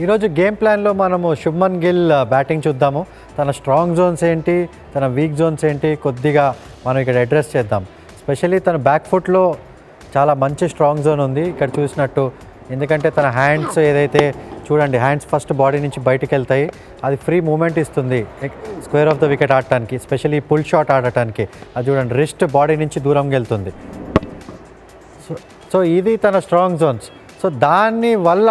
ఈరోజు గేమ్ ప్లాన్లో మనము శుభ్మన్ గిల్ బ్యాటింగ్ చూద్దాము. తన స్ట్రాంగ్ జోన్స్ ఏంటి తన వీక్ జోన్స్ ఏంటి కొద్దిగా మనం ఇక్కడ అడ్రస్ చేద్దాం. స్పెషల్లీ తన బ్యాక్ ఫుట్లో చాలా మంచి స్ట్రాంగ్ జోన్ ఉంది. ఇక్కడ చూసినట్టు ఎందుకంటే తన హ్యాండ్స్ ఏదైతే చూడండి హ్యాండ్స్ ఫస్ట్ బాడీ నుంచి బయటకు వెళ్తాయి. అది ఫ్రీ మూమెంట్ ఇస్తుంది స్క్వేర్ ఆఫ్ ద వికెట్ ఆడటానికి స్పెషల్లీ పుల్ షాట్ ఆడటానికి. అది చూడండి రిస్ట్ బాడీ నుంచి దూరంగా వెళ్తుంది. సో సో ఇది తన స్ట్రాంగ్ జోన్స్. సో దాని వల్ల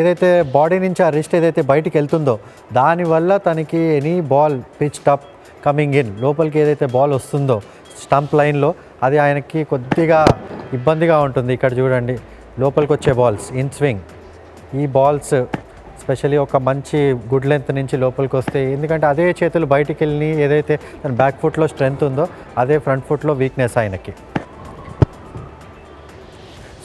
ఏదైతే బాడీ నుంచి ఆ రిస్ట్ ఏదైతే బయటికి వెళ్తుందో దానివల్ల తనకి any ball pitch up coming in లోపలికి ఏదైతే బాల్ వస్తుందో స్టంప్ లైన్లో అది ఆయనకి కొద్దిగా ఇబ్బందిగా ఉంటుంది. ఇక్కడ చూడండి లోపలికి వచ్చే బాల్స్ ఇన్ స్వింగ్ ఈ బాల్స్ స్పెషల్లీ ఒక మంచి గుడ్ లెంత్ నుంచి లోపలికి వస్తే ఎందుకంటే అదే చేతులు బయటికి వెళ్ళి ఏదైతే తన బ్యాక్ ఫుట్లో స్ట్రెంగ్త్ ఉందో అదే ఫ్రంట్ ఫుట్లో వీక్నెస్ ఆయనకి.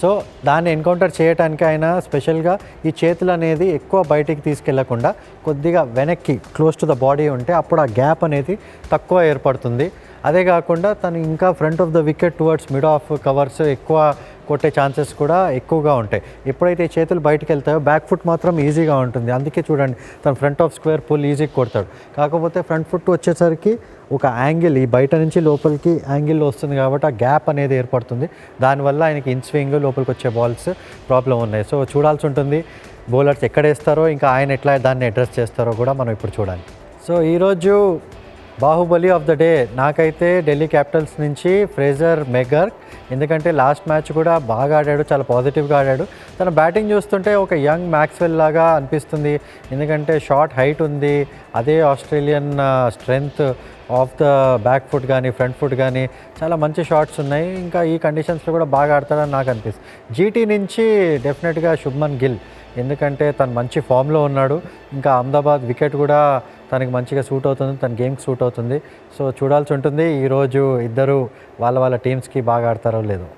సో దాన్ని ఎన్కౌంటర్ చేయడానికి ఆయన స్పెషల్గా ఈ చేతులు అనేది ఎక్కువ బయటికి తీసుకెళ్ళకుండా కొద్దిగా వెనక్కి క్లోజ్ టు ద బాడీ ఉంటే అప్పుడు ఆ గ్యాప్ అనేది తక్కువ ఏర్పడుతుంది. అదే కాకుండా తను ఇంకా front of the wicket towards mid off covers ఎక్కువ కొట్టే ఛాన్సెస్ కూడా ఎక్కువగా ఉంటాయి. ఎప్పుడైతే చేతులు బయటకు వెళ్తాయో బ్యాక్ ఫుట్ మాత్రం ఈజీగా ఉంటుంది. అందుకే చూడండి తను ఫ్రంట్ ఆఫ్ స్క్వేర్ పుల్ ఈజీగా కొడతాడు. కాకపోతే ఫ్రంట్ ఫుట్ వచ్చేసరికి ఒక యాంగిల్ ఈ బయట నుంచి లోపలికి యాంగిల్లో వస్తుంది కాబట్టి ఆ గ్యాప్ అనేది ఏర్పడుతుంది. దానివల్ల ఆయనకి ఇన్ స్వింగ్ లోపలికి వచ్చే బాల్స్ ప్రాబ్లం ఉన్నాయి. సో చూడాల్సి ఉంటుంది బౌలర్స్ ఎక్కడ వేస్తారో ఇంకా ఆయన ఎట్లా దాన్ని అడ్రస్ చేస్తారో కూడా మనం ఇప్పుడు చూడాలి. సో ఈరోజు బాహుబలి ఆఫ్ ద డే. నాకైతే ఢిల్లీ క్యాపిటల్స్ నుంచి ఫ్రేజర్ మెగర్ ఎందుకంటే లాస్ట్ మ్యాచ్ కూడా బాగా ఆడాడు చాలా పాజిటివ్గా ఆడాడు. తన బ్యాటింగ్ చూస్తుంటే ఒక యంగ్ మ్యాక్స్వెల్ లాగా అనిపిస్తుంది. ఎందుకంటే షార్ట్ హైట్ ఉంది. అదే Australian strength of the back foot కానీ ఫ్రంట్ ఫుట్ కానీ చాలా మంచి షాట్స్ ఉన్నాయి. ఇంకా ఈ కండిషన్స్లో కూడా బాగా ఆడతాడని నాకు అనిపిస్తుంది. జీటీ నుంచి డెఫినెట్గా శుభ్మన్ గిల్. ఎందుకంటే తను మంచి ఫామ్లో ఉన్నాడు. ఇంకా అహ్మదాబాద్ వికెట్ కూడా తనకి మంచిగా సూట్ అవుతుంది తన గేమ్కి సూట్ అవుతుంది. సో చూడాల్సి ఉంటుంది. ఈరోజు ఇద్దరు వాళ్ళ వాళ్ళ టీమ్స్కి బాగా ఆడతారో లేదో.